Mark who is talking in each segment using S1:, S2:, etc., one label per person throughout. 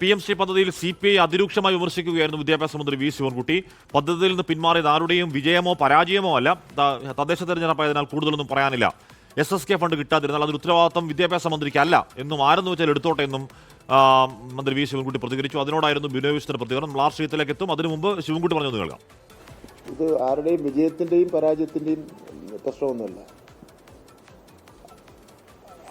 S1: P M Shri പദ്ധതിയിൽ C P I അതിരൂക്ഷമായി വിമർശിക്കുകയായിരുന്നു വിദ്യാഭ്യാസ മന്ത്രി വി ശിവൻകുട്ടി. പദ്ധതിയിൽ നിന്ന് പിന്മാറിയത് ആരുടെയും വിജയമോ പരാജയമോ അല്ല. തദ്ദേശ തെരഞ്ഞെടുപ്പായതിനാൽ കൂടുതലൊന്നും പറയാനില്ല. എസ് എസ് കെ ഫണ്ട് കിട്ടാതിരുന്നാൽ അതിന് ഉത്തരവാദിത്തം വിദ്യാഭ്യാസ മന്ത്രിക്ക് അല്ല എന്നും ആരെന്ന് വെച്ചാൽ എടുത്തോട്ടെ എന്നും മന്ത്രി വി ശിവൻകുട്ടി പ്രതികരിച്ചു. അതിനോടായിരുന്നു ബിനോയ് വിശ്വത്തിന്റെ പ്രതികരണം. നമ്മൾ ആ എത്തും അതിനു മുമ്പ് ശിവൻകുട്ടി പറഞ്ഞു കേൾക്കാം.
S2: ഇത് ആരുടെയും വിജയത്തിന്റെയും പരാജയത്തിന്റെയും പ്രശ്നമൊന്നുമല്ല.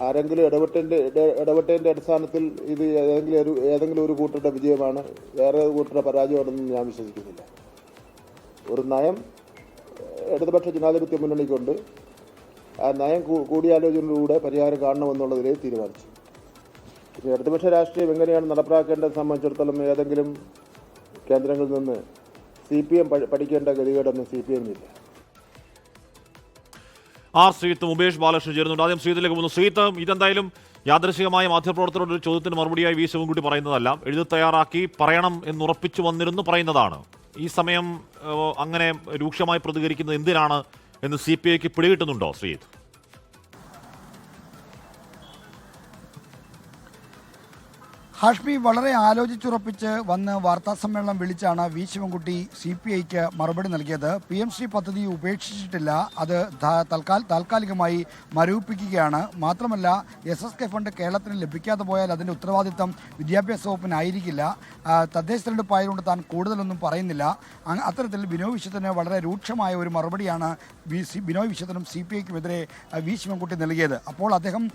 S2: ആരെങ്കിലും ഇടപെട്ടതിന്റെ ഇടപെട്ടതിന്റെ അടിസ്ഥാനത്തിൽ ഇത് ഏതെങ്കിലും ഒരു ഏതെങ്കിലും ഒരു കൂട്ടരുടെ വിജയമാണ് വേറെ കൂട്ടരുടെ പരാജയമാണെന്ന് ഞാൻ വിശ്വസിക്കുന്നില്ല. ഒരു നയം ഇടതുപക്ഷ ജനാധിപത്യ മുന്നണിക്കുണ്ട്. ആ നയം കൂടിയാലോചനയിലൂടെ പരിഹാരം കാണണമെന്നുള്ളതിലെ തീരുമാനിച്ചു. ഇനി ഇടതുപക്ഷ രാഷ്ട്രീയം എങ്ങനെയാണ് നടപ്പാക്കേണ്ടത് സംബന്ധിച്ചിടത്തോളം ഏതെങ്കിലും കേന്ദ്രങ്ങളിൽ നിന്ന് സി പി എം പഠിക്കേണ്ട ഗതികേടൊന്നും സി പി എമ്മില്ല
S1: ആർ ശ്രീത്തും ഉമേഷ് ബാലകൃഷ്ണൻ ചേരുന്നുണ്ട്. ആദ്യം ശ്രീത്തിലേക്ക് പോകുന്നു. സീത്ത് ഇതെന്തായാലും യാദൃശികമായ മാധ്യമപ്രവർത്തകരുടെ ഒരു ചോദ്യത്തിന് മറുപടിയായി വി ശിവൻകുട്ടി പറയുന്നതല്ല. എഴുതി തയ്യാറാക്കി പറയണം എന്നുറപ്പിച്ചു വന്നിരുന്നു പറയുന്നതാണ്. ഈ സമയം അങ്ങനെ രൂക്ഷമായി പ്രതികരിക്കുന്നത് എന്തിനാണ് എന്ന് സി പി ഐക്ക് പിടികിട്ടുന്നുണ്ടോ ശ്രീത്ത്
S3: ഹാഷ്മി വളരെ ആലോചിച്ചുറപ്പിച്ച് വന്ന് വാർത്താ സമ്മേളനം വിളിച്ചാണ് വി ശിവൻകുട്ടി സി പി ഐക്ക് മറുപടി നൽകിയത്. പി എം ശ്രീ പദ്ധതി ഉപേക്ഷിച്ചിട്ടില്ല. അത് താൽക്കാലികമായി മരവിപ്പിക്കുകയാണ്. മാത്രമല്ല എസ് എസ് കെ ഫണ്ട് കേരളത്തിന് ലഭിക്കാതെ പോയാൽ അതിന്റെ ഉത്തരവാദിത്തം വിദ്യാഭ്യാസ വകുപ്പിനായിരിക്കില്ല. തദ്ദേശ തെരഞ്ഞെടുപ്പായതുകൊണ്ട് താൻ കൂടുതലൊന്നും പറയുന്നില്ല. അത്തരത്തിൽ ബിനോയ് വിശ്വത്തിന് വളരെ രൂക്ഷമായ ഒരു മറുപടിയാണ് വി സി ബിനോയ് വിശ്വത്തിനും സി പി ഐക്കുമെതിരെ വി ശിവൻകുട്ടി നൽകിയത്. അപ്പോൾ അദ്ദേഹം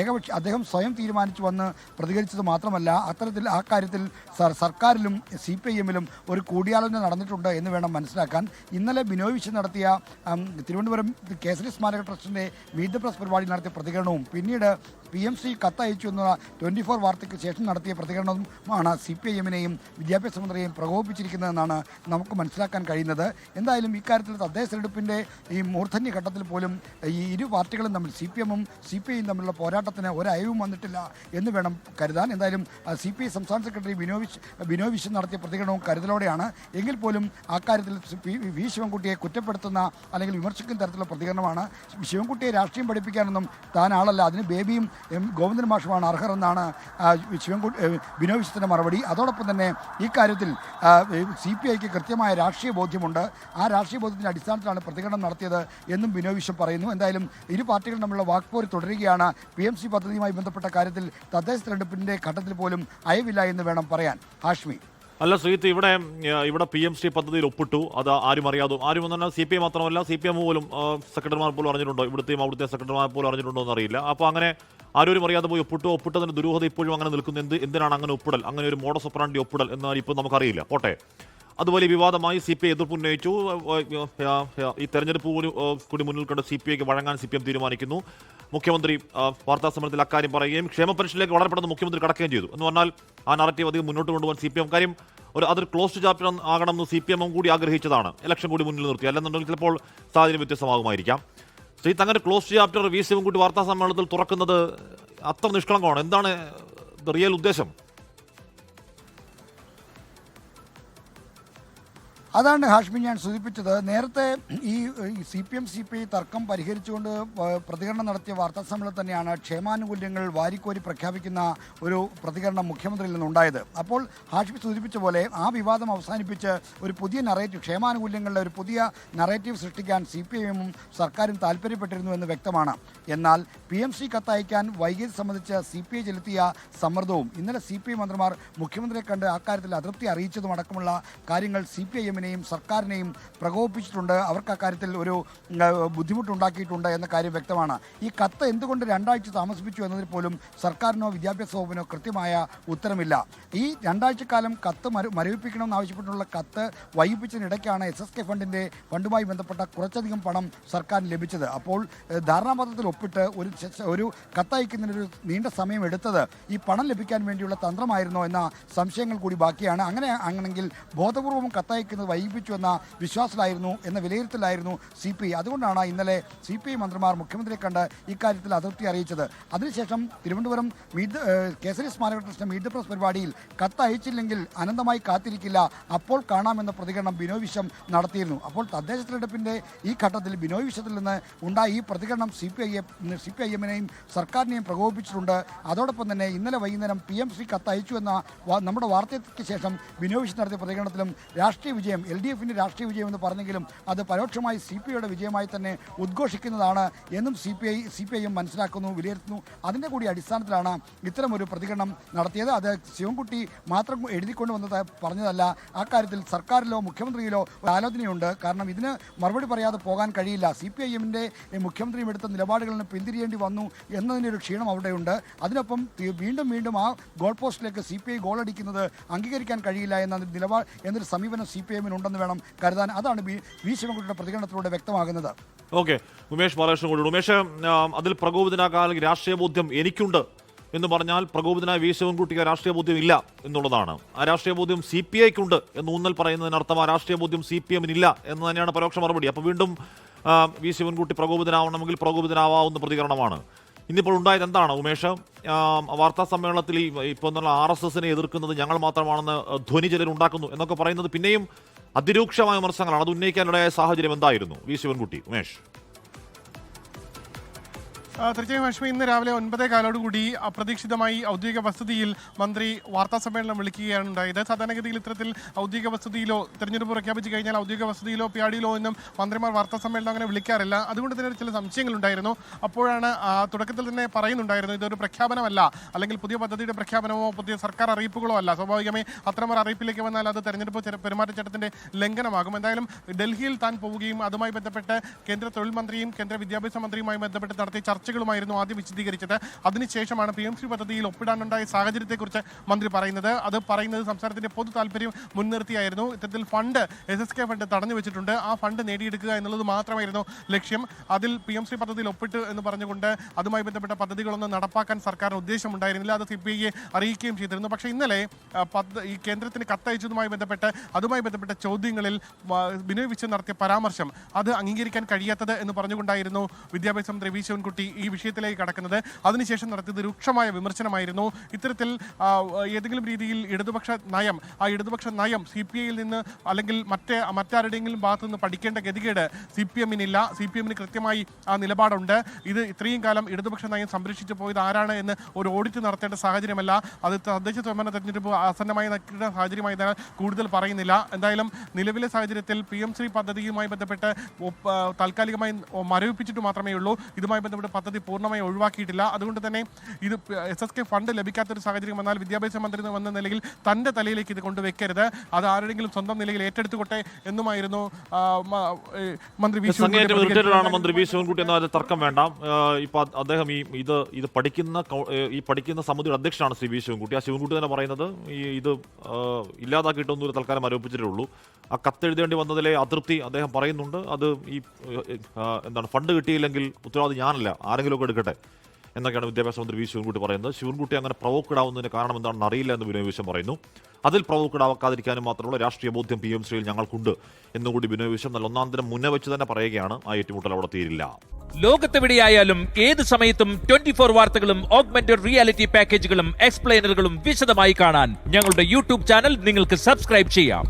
S3: ഏകപക്ഷ അദ്ദേഹം സ്വയം തീരുമാനിച്ചു വന്ന് പ്രതികരിച്ചത് മാത്രമല്ല അത്തരത്തിൽ ആ കാര്യത്തിൽ സർ- സർക്കാരിലും സി പി ഐ എമ്മിലും ഒരു കൂടിയാലോചന നടന്നിട്ടുണ്ട് എന്ന് വേണം മനസ്സിലാക്കാൻ. ഇന്നലെ ബിനോയ് വിശ്വൻ നടത്തിയ തിരുവനന്തപുരം കേസരി സ്മാരക ട്രസ്റ്റിന്റെ മീറ്റ് പ്രസ് പരിപാടി നടത്തിയ പ്രതികരണവും പിന്നീട് പി എം സി കത്തയച്ചു എന്ന ട്വന്റി ഫോർ വാർത്തയ്ക്ക് ശേഷം നടത്തിയ പ്രതികരണവുമാണ് സി പി ഐ എമ്മിനെയും വിദ്യാഭ്യാസ മന്ത്രിയെയും പ്രകോപിപ്പിച്ചിരിക്കുന്നതെന്നാണ് നമുക്ക് മനസ്സിലാക്കാൻ കഴിയുന്നത്. എന്തായാലും ഇക്കാര്യത്തിൽ തദ്ദേശ തെരഞ്ഞെടുപ്പിന്റെ ഈ മൂർധന്യ ഘട്ടത്തിൽ പോലും ഈ ഇരു പാർട്ടികളും തമ്മിൽ സി പി എമ്മും സി പി ഐയും തമ്മിലുള്ള പോരാട്ടത്തിന് ഒരയവും വന്നിട്ടില്ല എന്ന് വേണം കരുതാൻ. എന്തായാലും സി പി ഐ സംസ്ഥാന സെക്രട്ടറി ബിനോയ് വിശ് നടത്തിയ പ്രതികരണവും കരുതലോടെയാണ്. എങ്കിൽ പോലും അക്കാര്യത്തിൽ വി ശിവൻകുട്ടിയെ കുറ്റപ്പെടുത്തുന്ന അല്ലെങ്കിൽ വിമർശിക്കുന്ന തരത്തിലുള്ള പ്രതികരണമാണ്. ശിവൻകുട്ടിയെ രാഷ്ട്രീയം പഠിപ്പിക്കാനൊന്നും താൻ ആളല്ല. അതിന് ബേബിയും എം ഗോവിന്ദൻ മാഷുമാണ് അർഹരെന്നാണ് ശിവൻകുട്ടി ഏ, വിശ്വത്തിന്റെ മറുപടി. അതോടൊപ്പം തന്നെ ഈ കാര്യത്തിൽ സി പി ഐക്ക് കൃത്യമായ രാഷ്ട്രീയ ബോധ്യമുണ്ട്. ആ രാഷ്ട്രീയ ബോധ്യത്തിന്റെ അടിസ്ഥാനത്തിലാണ് പ്രതികരണം നടത്തിയത് എന്നും ബിനോയ് വിശ്വം പറയുന്നു. എന്തായാലും ഇരു പാർട്ടികളും തമ്മിലുള്ള വാക്പോര് തുടരുകയാണ്. പി എം സി പദ്ധതിയുമായി ബന്ധപ്പെട്ട കാര്യത്തിൽ തദ്ദേശ തെരഞ്ഞെടുപ്പിന്റെ ഘട്ടത്തിൽ പോലും അയവില്ല എന്ന് വേണം പറയാൻ. ഹാഷ്മി.
S1: അല്ല സുഹീത്ത് ഇവിടെ ഇവിടെ പി എം ശ്രീ പദ്ധതിയിൽ ഒപ്പിട്ടു. അത് ആരും അറിയാതെ. ആരും എന്ന് പറഞ്ഞാൽ സി പി ഐ മാത്രമല്ല സി പി എം പോലും സെക്രട്ടറിമാർ പോലും അറിഞ്ഞിട്ടുണ്ടോ? ഇവിടുത്തെയും അവിടുത്തെ സെക്രട്ടറിമാർ പോലും അറിഞ്ഞിട്ടുണ്ടോ എന്നറിയില്ല അപ്പോൾ അങ്ങനെ ആരും അറിയാതെ പോയി ഒപ്പിട്ടു. ഒപ്പിട്ടതിന് ദുരൂഹത ഇപ്പോഴും അങ്ങനെ നിൽക്കുന്നു. എന്ത് എന്തിനാണ് അങ്ങനെ ഒപ്പിടൽ? അങ്ങനെ ഒരു മോഡസ് ഒപ്പറാണ്ടി ഒപ്പിടൽ എന്നാൽ ഇപ്പോൾ നമുക്കറിയില്ല. പോട്ടെ. അത് വലിയ വിവാദമായി സി പി ഐ എതിർപ്പ് ഉന്നയിച്ചു. ഈ തെരഞ്ഞെടുപ്പ് കൂടി മുന്നിൽ കണ്ട് സി പി ഐക്ക് വഴങ്ങാൻ സി പി എം തീരുമാനിക്കുന്നു. മുഖ്യമന്ത്രി വാർത്താ സമ്മേളനത്തിൽ അക്കാര്യം പറയുകയും ക്ഷേമ പെൻഷനിലേക്ക് വളരെ പെട്ടെന്ന് മുഖ്യമന്ത്രി കടക്കുകയും ചെയ്തു. എന്ന് പറഞ്ഞാൽ ആ നറേറ്റീവ് അധികം മുന്നോട്ട് കൊണ്ടുപോകാൻ സി പി എം കാര്യം ഒരു അതൊരു ക്ലോസ്ഡ് ചാപ്റ്റർ ആകണമെന്ന് സി പി എമ്മും കൂടി ആഗ്രഹിച്ചതാണ്. ഇലക്ഷൻ കൂടി മുന്നിൽ നിർത്തി. അല്ലെന്നുണ്ടെങ്കിൽ ചിലപ്പോൾ സാഹചര്യം വ്യത്യസ്തമാകുമായിരിക്കാം. ശ്രീ തങ്ങനെ ക്ലോസ്ഡ് ചാപ്റ്റർ വി ശിവൻകുട്ടി വാർത്താ സമ്മേളനത്തിൽ തുറക്കുന്നത് അത്ര നിഷ്കളങ്കമാണ്. എന്താണ് റിയൽ ഉദ്ദേശം?
S3: അതാണ് ഹാഷ്മി ഞാൻ സൂചിപ്പിച്ചത്. നേരത്തെ ഈ C P M C P I തർക്കം പരിഹരിച്ചുകൊണ്ട് പ്രതികരണം നടത്തിയ വാർത്താ സമ്മേളനം തന്നെയാണ് ക്ഷേമാനുകൂല്യങ്ങൾ വാരിക്കോരി പ്രഖ്യാപിക്കുന്ന ഒരു പ്രതികരണം മുഖ്യമന്ത്രിയിൽ നിന്നുണ്ടായത്. അപ്പോൾ ഹാഷ്മി സൂചിപ്പിച്ച പോലെ ആ വിവാദം അവസാനിപ്പിച്ച് ഒരു പുതിയ നറേറ്റീവ് ക്ഷേമാനുകൂല്യങ്ങളുടെ ഒരു പുതിയ നറേറ്റീവ് സൃഷ്ടിക്കാൻ സി പി ഐ സർക്കാരും താല്പര്യപ്പെട്ടിരുന്നു എന്ന് വ്യക്തമാണ്. എന്നാൽ പി എം സി കത്തയക്കാൻ വൈകിയത് സംബന്ധിച്ച് സി പി ഐ ചെലുത്തിയ സമ്മർദ്ദവും ഇന്നലെ സി പി ഐ മന്ത്രിമാർ മുഖ്യമന്ത്രിയെ കണ്ട് അക്കാര്യത്തിൽ അതൃപ്തി അറിയിച്ചതും അടക്കമുള്ള കാര്യങ്ങൾ സി പി ഐ എമ്മിനെയും സർക്കാരിനെയും പ്രകോപിപ്പിച്ചിട്ടുണ്ട്. അവർക്ക് അക്കാര്യത്തിൽ ഒരു ബുദ്ധിമുട്ടുണ്ടാക്കിയിട്ടുണ്ട് എന്ന കാര്യം വ്യക്തമാണ്. ഈ കത്ത് എന്തുകൊണ്ട് രണ്ടാഴ്ച താമസിപ്പിച്ചു എന്നതിൽ പോലും സർക്കാരിനോ വിദ്യാഭ്യാസ വകുപ്പിനോ കൃത്യമായ ഉത്തരമില്ല. ഈ രണ്ടാഴ്ചക്കാലം കത്ത് മരു മരവിപ്പിക്കണമെന്ന് ആവശ്യപ്പെട്ടുള്ള കത്ത് വൈകിപ്പിച്ചതിനിടയ്ക്കാണ് എസ് എസ് കെ ഫണ്ടിന്റെ ഫണ്ടുമായി ബന്ധപ്പെട്ട കുറച്ചധികം പണം സർക്കാരിന് ലഭിച്ചത്. അപ്പോൾ ധാരണാപത്രത്തിൽ ഒപ്പിട്ട് ഒരു ഒരു കത്തയക്കുന്നതിനൊരു നീണ്ട സമയം എടുത്തത് ഈ പണം ലഭിക്കാൻ വേണ്ടിയുള്ള തന്ത്രമായിരുന്നോ എന്ന സംശയങ്ങൾ കൂടി ബാക്കിയാണ്. അങ്ങനെ അങ്ങനെങ്കിൽ ബോധപൂർവം കത്തയക്കുന്നത് വൈകിപ്പിച്ചു എന്ന വിശ്വാസത്തിലായിരുന്നു എന്ന വിലയിരുത്തലായിരുന്നു സി പി ഐ. അതുകൊണ്ടാണ് ഇന്നലെ സി പി ഐ മന്ത്രിമാർ മുഖ്യമന്ത്രിയെ കണ്ട് ഇക്കാര്യത്തിൽ അതൃപ്തി അറിയിച്ചത്. അതിനുശേഷം തിരുവനന്തപുരം മീറ്റ് കേസരി സ്മാരക ട്രസ്റ്റ് മീറ്റ് പ്രസ് പരിപാടിയിൽ കത്ത് അയച്ചില്ലെങ്കിൽ അനന്തമായി കാത്തിരിക്കില്ല. അപ്പോൾ കാണാമെന്ന പ്രതികരണം ബിനോയ് വിശ്വം നടത്തിയിരുന്നു. അപ്പോൾ തദ്ദേശ തെരഞ്ഞെടുപ്പിന്റെ ഈ ഘട്ടത്തിൽ ബിനോയ് വിശ്വത്തിൽ നിന്ന് ഉണ്ടായ ഈ പ്രതികരണം C P I C P I എമ്മിനെയും സർക്കാരിനെയും പ്രകോപിപ്പിച്ചിട്ടുണ്ട്. അതോടൊപ്പം തന്നെ ഇന്നലെ വൈകുന്നേരം പി എം ശ്രീ കത്ത് അയച്ചു എന്ന നമ്മുടെ വാർത്തയ്ക്ക് ശേഷം ബിനോയ് വിശ്വം നടത്തിയ പ്രതികരണത്തിലും രാഷ്ട്രീയ വിജയം എൽ ഡി എഫിന്റെ രാഷ്ട്രീയ വിജയം എന്ന് പറഞ്ഞെങ്കിലും അത് പരോക്ഷമായി സി പി ഐയുടെ വിജയമായി തന്നെ ഉദ്ഘോഷിക്കുന്നതാണ് എന്നും C P I C P I M മനസ്സിലാക്കുന്നു വിലയിരുത്തുന്നു. അതിന്റെ കൂടി അടിസ്ഥാനത്തിലാണ് ഇത്തരമൊരു പ്രതികരണം നടത്തിയത്. അത് ശിവൻകുട്ടി മാത്രം എഴുതിക്കൊണ്ട് വന്നത് പറഞ്ഞതല്ല. കാര്യത്തിൽ സർക്കാരിലോ മുഖ്യമന്ത്രിയിലോ ആലോചനയുണ്ട്. കാരണം ഇതിന് മറുപടി പറയാതെ പോകാൻ കഴിയില്ല. സി പി ഐ എമ്മിന്റെ മുഖ്യമന്ത്രിയും എടുത്ത നിലപാടുകളിൽ പിന്തിരിയേണ്ടി വന്നു എന്നതിന്റെ ഒരു ക്ഷീണം അവിടെയുണ്ട്. അതിനൊപ്പം വീണ്ടും വീണ്ടും ആ ഗോൾ പോസ്റ്റിലേക്ക് സി പി ഐ ഗോളടിക്കുന്നത് അംഗീകരിക്കാൻ കഴിയില്ല എന്ന നിലപാട് എന്നൊരു സമീപനം സി പി ഐ എമ്മിനുണ്ടെന്ന് വേണം കരുതാൻ. അതാണ് വി ശിവൻകുട്ടിയുടെ പ്രതികരണത്തിലൂടെ വ്യക്തമാകുന്നത്.
S1: ഓക്കെ. ഉമേഷ് ബാലകൃഷ്ണൻ ഉമേഷ് അതിൽ പ്രകോപിതനാകാൻ രാഷ്ട്രീയ ബോധ്യം എനിക്കുണ്ട് എന്ന് പറഞ്ഞാൽ പ്രകോപിതനായ വി ശിവൻകുട്ടിക്ക് രാഷ്ട്രീയ ബോധ്യം ഇല്ല എന്നുള്ളതാണ്. ആ രാഷ്ട്രീയ ബോധ്യം സി പി ഐക്കുണ്ട് എന്ന് ഊന്നൽ പറയുന്നതിനർത്ഥം ആ രാഷ്ട്രീയ ബോധ്യം സി പി എമ്മിനില്ല എന്ന് തന്നെയാണ് പരോക്ഷ മറുപടി. അപ്പോൾ വീണ്ടും വി ശിവൻകുട്ടി പ്രകോപിതനാവണമെങ്കിൽ പ്രകോപിതനാവാവുന്ന പ്രതികരണമാണ്. ഇന്നിപ്പോൾ ഉണ്ടായത് എന്താണ് ഉമേഷ്? വാർത്താ സമ്മേളനത്തിൽ ഈ ഇപ്പോൾ എന്നുള്ള ആർ എസ് എസിനെ എതിർക്കുന്നത് ഞങ്ങൾ മാത്രമാണെന്ന് ധ്വനി ചിലർ ഉണ്ടാക്കുന്നു എന്നൊക്കെ പറയുന്നത് പിന്നെയും അതിരൂക്ഷമായ വിമർശനങ്ങളാണ് അത് ഉന്നയിക്കാനിടയായ സാഹചര്യം എന്തായിരുന്നു? വി. ശിവൻകുട്ടി ഉമേഷ്.
S4: തീർച്ചയായും ലക്ഷ്മി ഇന്ന് രാവിലെ ഒൻപതേ കാലോടുകൂടി അപ്രതീക്ഷിതമായി ഔദ്യോഗിക വസതിയിൽ മന്ത്രി വാർത്താ സമ്മേളനം വിളിക്കുകയാണ് ഉണ്ടായത്. സാധാരണഗതിയിൽ ഇത്തരത്തിൽ ഔദ്യോഗിക വസതിയിലോ തെരഞ്ഞെടുപ്പ് പ്രഖ്യാപിച്ചു കഴിഞ്ഞാൽ ഔദ്യോഗിക വസതിയിലോ പിയാടിയിലോ ഒന്നും മന്ത്രിമാർ വാർത്താ സമ്മേളനം അങ്ങനെ വിളിക്കാറില്ല. അതുകൊണ്ട് തന്നെ ചില സംശയങ്ങളുണ്ടായിരുന്നു. അപ്പോഴാണ് തുടക്കത്തിൽ തന്നെ പറയുന്നുണ്ടായിരുന്നു ഇതൊരു പ്രഖ്യാപനമല്ല. അല്ലെങ്കിൽ പുതിയ പദ്ധതിയുടെ പ്രഖ്യാപനമോ പുതിയ സർക്കാർ അറിയിപ്പുകളോ അല്ല. സ്വാഭാവികമായി അത്തരമൊരു അറിയിപ്പിലേക്ക് വന്നാൽ അത് തെരഞ്ഞെടുപ്പ് പെരുമാറ്റച്ചട്ടത്തിന്റെ ലംഘനമാകും. എന്തായാലും ഡൽഹിയിൽ താൻ പോവുകയും അതുമായി ബന്ധപ്പെട്ട് കേന്ദ്ര തൊഴിൽ മന്ത്രിയും കേന്ദ്ര വിദ്യാഭ്യാസ മന്ത്രിയുമായി ബന്ധപ്പെട്ട് നടത്തിയ ചർച്ചകളുമായിരുന്നു ആദ്യം വിശദീകരിച്ചത്. അതിനുശേഷമാണ് പി എം ശ്രീ പദ്ധതിയിൽ ഒപ്പിടാനുണ്ടായ സാഹചര്യത്തെക്കുറിച്ച് മന്ത്രി പറയുന്നത്. അത് പറയുന്നത് സംസ്ഥാനത്തിന്റെ പൊതു താല്പര്യം മുൻനിർത്തിയായിരുന്നു. ഇത്തരത്തിൽ fund S S K fund തടഞ്ഞു വെച്ചിട്ടുണ്ട്. ആ ഫണ്ട് നേടിയെടുക്കുക എന്നുള്ളത് മാത്രമായിരുന്നു ലക്ഷ്യം. അതിൽ പി എം ശ്രീ പദ്ധതിയിൽ ഒപ്പിട്ട് എന്ന് പറഞ്ഞുകൊണ്ട് അതുമായി ബന്ധപ്പെട്ട പദ്ധതികളൊന്നും നടപ്പാക്കാൻ സർക്കാരിന് ഉദ്ദേശമുണ്ടായിരുന്നില്ല. അത് സി പി ഐയെ അറിയിക്കുകയും ചെയ്തിരുന്നു. പക്ഷേ ഇന്നലെ ഈ കേന്ദ്രത്തിന് കത്തയച്ചതുമായി ബന്ധപ്പെട്ട് അതുമായി ബന്ധപ്പെട്ട ചോദ്യങ്ങളിൽ ബിനോയ് വിശ്വം നടത്തിയ പരാമർശം അത് അംഗീകരിക്കാൻ കഴിയാത്തത് എന്ന് പറഞ്ഞുകൊണ്ടായിരുന്നു വിദ്യാഭ്യാസ മന്ത്രി വി ശിവൻകുട്ടി ഈ വിഷയത്തിലേക്ക് കടക്കുന്നത്. അതിനുശേഷം നടത്തിയത് രൂക്ഷമായ വിമർശനമായിരുന്നു. ഇത്തരത്തിൽ ഏതെങ്കിലും രീതിയിൽ ഇടതുപക്ഷ നയം ആ ഇടതുപക്ഷ നയം സി പി ഐയിൽ നിന്ന് അല്ലെങ്കിൽ മറ്റേ മറ്റാരുടെയെങ്കിലും ഭാഗത്തു നിന്ന് പഠിക്കേണ്ട ഗതികേട് സി പി എമ്മിനില്ല സി പി എമ്മിന് കൃത്യമായി ആ നിലപാടുണ്ട്. ഇത് ഇത്രയും കാലം ഇടതുപക്ഷ നയം സംരക്ഷിച്ചു പോയത് ആരാണ് എന്ന് ഒരു ഓഡിറ്റ് നടത്തേണ്ട സാഹചര്യമല്ല. അത് തദ്ദേശ സ്വയംഭരണ തെരഞ്ഞെടുപ്പ് ആസന്നമായി നിൽക്കുന്ന സാഹചര്യമായതിനാൽ കൂടുതൽ പറയുന്നില്ല. എന്തായാലും നിലവിലെ സാഹചര്യത്തിൽ പി എം ശ്രീ പദ്ധതിയുമായി ബന്ധപ്പെട്ട് താൽക്കാലികമായി മരവിപ്പിച്ചിട്ട് മാത്രമേ ഉള്ളൂ. ഇതുമായി ബന്ധപ്പെട്ട് പദ്ധതി പൂർണമായി ഒഴിവാക്കിയിട്ടില്ല. അതുകൊണ്ട് തന്നെ ഇത് എസ് എസ് കെ ഫണ്ട് ലഭിക്കാത്തൊരു സാഹചര്യം വന്നാൽ വിദ്യാഭ്യാസ മന്ത്രി എന്ന നിലയിൽ തന്റെ തലയിലേക്ക് ഇത് കൊണ്ടുവെക്കരുത്. അത് ആരുടെങ്കിലും സ്വന്തം നിലയിൽ ഏറ്റെടുത്തുകൊട്ടെ എന്നുമായിരുന്നു മന്ത്രി വി.
S1: മന്ത്രി വി. ശിവൻകുട്ടി എന്ന തർക്കം വേണ്ട. ഇപ്പൊ അദ്ദേഹം ഈ ഇത് ഇത് പഠിക്കുന്ന ഈ പഠിക്കുന്ന സമിതിയുടെ അധ്യക്ഷനാണ് ശ്രീ വി. ശിവൻകുട്ടി. ആ ശിവൻകുട്ടി തന്നെ പറയുന്നത് ഈ ഇത് ഇല്ലാതാക്കിയിട്ടൊന്നും ഒരു തൽക്കാലം ആരോപിച്ചിട്ടുള്ളൂ ആ കത്തെഴുതേണ്ടി വന്നതിലെ അതൃപ്തി അദ്ദേഹം പറയുന്നുണ്ട്. അത് ഈ എന്താണ് ഫണ്ട് കിട്ടിയില്ലെങ്കിൽ ഉത്തരവാദി ഞാനല്ല. ആരെങ്കിലുമൊക്കെ എടുക്കട്ടെ എന്നൊക്കെയാണ് വിദ്യാഭ്യാസ മന്ത്രി വി ശിവൻകുട്ടി പറയുന്നത്. ശിവൻകുട്ടി അങ്ങനെ പ്രവോക്കഡ് ആവുന്നതിന് കാരണം എന്താണെന്ന് അറിയില്ല എന്ന് ബിനോയ് വിശ്വം പറയുന്നു. അതിൽ പ്രവോക്കഡ് ആവാക്കാതിരിക്കാനും മാത്രമുള്ള രാഷ്ട്രീയ ബോധ്യം പി എം ശ്രീയിൽ ഞങ്ങൾക്കുണ്ട് എന്നുകൂടി ബിനോയ് വിശ്വം നല്ല ഒന്നാം ദിനം മുന്നേ വെച്ച് തന്നെ പറയുകയാണ്. ആ ഏറ്റുമുട്ടൽ അവിടെ തീരില്ല.
S5: ലോകത്തെവിടെയായാലും ഏത് സമയത്തും ട്വന്റി ഫോർ വാർത്തകളും ഓഗ്മെന്റഡ് റിയാലിറ്റി പാക്കേജുകളും എക്സ്പ്ലെയിനറുകളും വിശദമായി കാണാൻ ഞങ്ങളുടെ യൂട്യൂബ് ചാനൽ നിങ്ങൾക്ക് സബ്സ്ക്രൈബ് ചെയ്യാം.